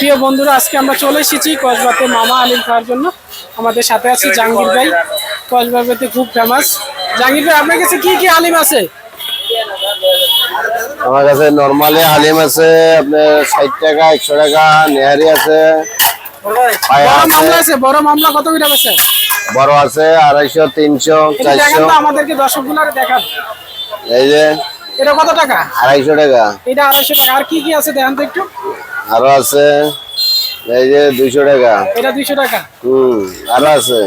প্রিয় বন্ধুরা আজকে আমরা চলে এসেছি কসবাতে মামা আলিম খাওয়ার জন্য। আমাদের সাথে আছে জাহাঙ্গীর ভাই। কসবাতে খুব ফেমাস জাহাঙ্গীর ভাই আপনার কাছে কি কি আলিম আছে? আমার কাছে নর্মালি আলিম আছে আপনার ষাট টাকা একশো টাকা নেহারি আছে বড় মামলা আছে বড় মামলা কত করে আছে বড় আছে আড়াইশো তিনশো চারশো। আমাদেরকে দেখান। এই যে এটা কত টাকা? আড়াইশো টাকা। এটা আড়াইশো টাকা। আর কি কি আছে দেখেন তো একটু। আরও আছে এই যে দুইশো টাকা। এটা দুইশো টাকা? হুম আরও আছে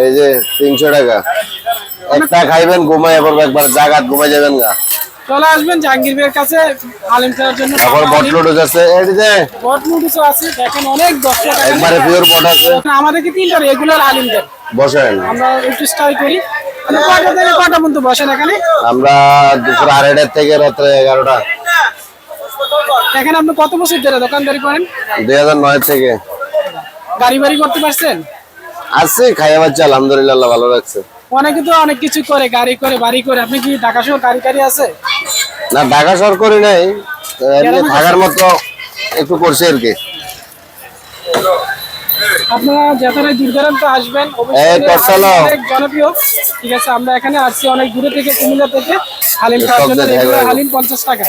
এই যে তিনশো টাকা। একটা খাইবেন ঘুমাই একবার জাগাত ঘুমাই যাবেন গা। চলে আসবেন জাহাঙ্গীর ভাইয়ের কাছে আলিম খাওয়ার জন্য তারপর বটলুডুস আছে এই যে। বট নুডলসও আছে দেখেন অনেক দর্শক এখানে। একবারে পিওর বট আছে। আমাদেরকে তিনটা রেগুলার আলিম দেন। বসেন। আমরা একটু স্টাই করি। কয়টা থেকে কয়টা পর্যন্ত বসেন এখানে? আমরা দুপুর আড়াইটার থেকে রাত্রে এগারোটা। এখানে আপনি কত বছর ধরে দোকানদারি করেন? দুই হাজার নয় থেকে। গাড়ি বাড়ি করতে পারছেন? আছে খাইয়া বাচ্চা আলহামদুলিল্লাহ ভালো রাখছে। অনেকে তো অনেক কিছু করে গাড়ি করে বাড়ি করে। আপনি কি ঢাকা সহ গাড়ি টাড়ি আছে? না ঢাকা শহর করি নাই। এমনি থাকার মতো একটু করছি আর কি। আপনারা যেখানে দূর দূরান্ত আসবেন। অনেক জনপ্রিয়। ঠিক আছে আমরা এখানে আসছি অনেক দূরে থেকে কুমিল্লা থেকে। হালিম খাওয়ার জন্য হালিম পঞ্চাশ টাকা।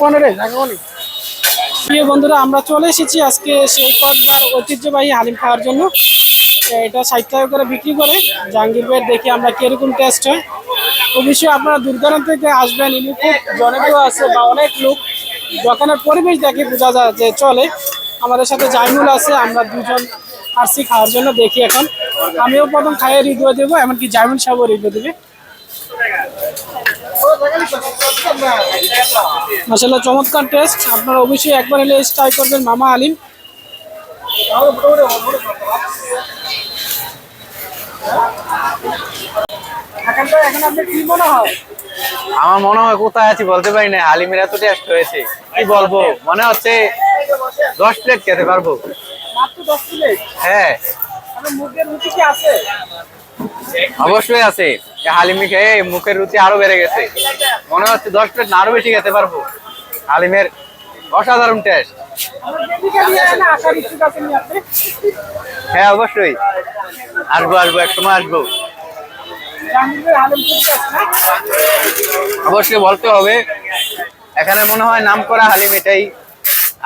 পনেরো প্রিয় বন্ধুরা আমরা চলে এসেছি আজকে সেই কসবার ঐতিহ্যবাহী হালিম খাওয়ার জন্য। এটা ষাট টাকা করে বিক্রি করে। জাহাঙ্গীর ভাইয়ের দেখি আমরা কীরকম টেস্ট হয়। অবশ্যই আপনারা দূর দূরান্ত থেকে আসবেন। ইনি খুব জনপ্রিয় আছে বা অনেক লোক। দোকানের পরিবেশ দেখে বোঝা যায় যে চলে। আমাদের সাথে জাইমুল আছে আমরা দুজন আসছি খাওয়ার জন্য দেখি এখন। আমিও প্রথম খাইয়ে রিভিউ দেবো এমনকি জাইমুল সাহেবও রিভিউ দেবে। মাসাল্লাহ চমৎকার টেস্ট আপনারা অবশ্যই একবার এলে ট্রাই করবেন মামা আলিম। এখন আপনার কি মনে হয় আমার মনে হয় কোথায় আছি বলতে পারি না হালিমের এত টেস্ট হয়েছে কি বলব মনে হচ্ছে দশ প্লেট খেতে পারব। হ্যাঁ। আমার মুখের রুচি কি আছে? অবশ্যই আছে। হালিমি খেয়ে মুখের রুচি আরও বেড়ে গেছে। মনে হচ্ছে দশ প্লেট আরও বেশি খেতে পারব। হালিমের অসাধারণ টেস্ট হ্যাঁ অবশ্যই। আসব আসব এক সময় আসব। অবশ্যই বলতে হবে এখানে মনে হয় নাম করা হালিম এটাই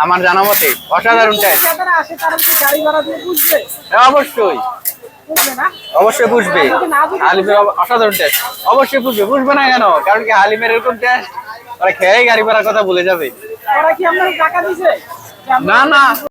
আমার জানা মতে। অসাধারণ টেস্ট হ্যাঁ, অবশ্যই। অবশ্যই বুঝবে। হালিমের অব- অসাধারণ টেস্ট অবশ্যই বুঝবে। বুঝবে না কেন? কারণ কি হালিমের এরকম টেস্ট ওরা খেয়ে গাড়ি ভাড়ার কথা ভুলে যাবে। ওরা কি আপনার টাকা দিছে? না না।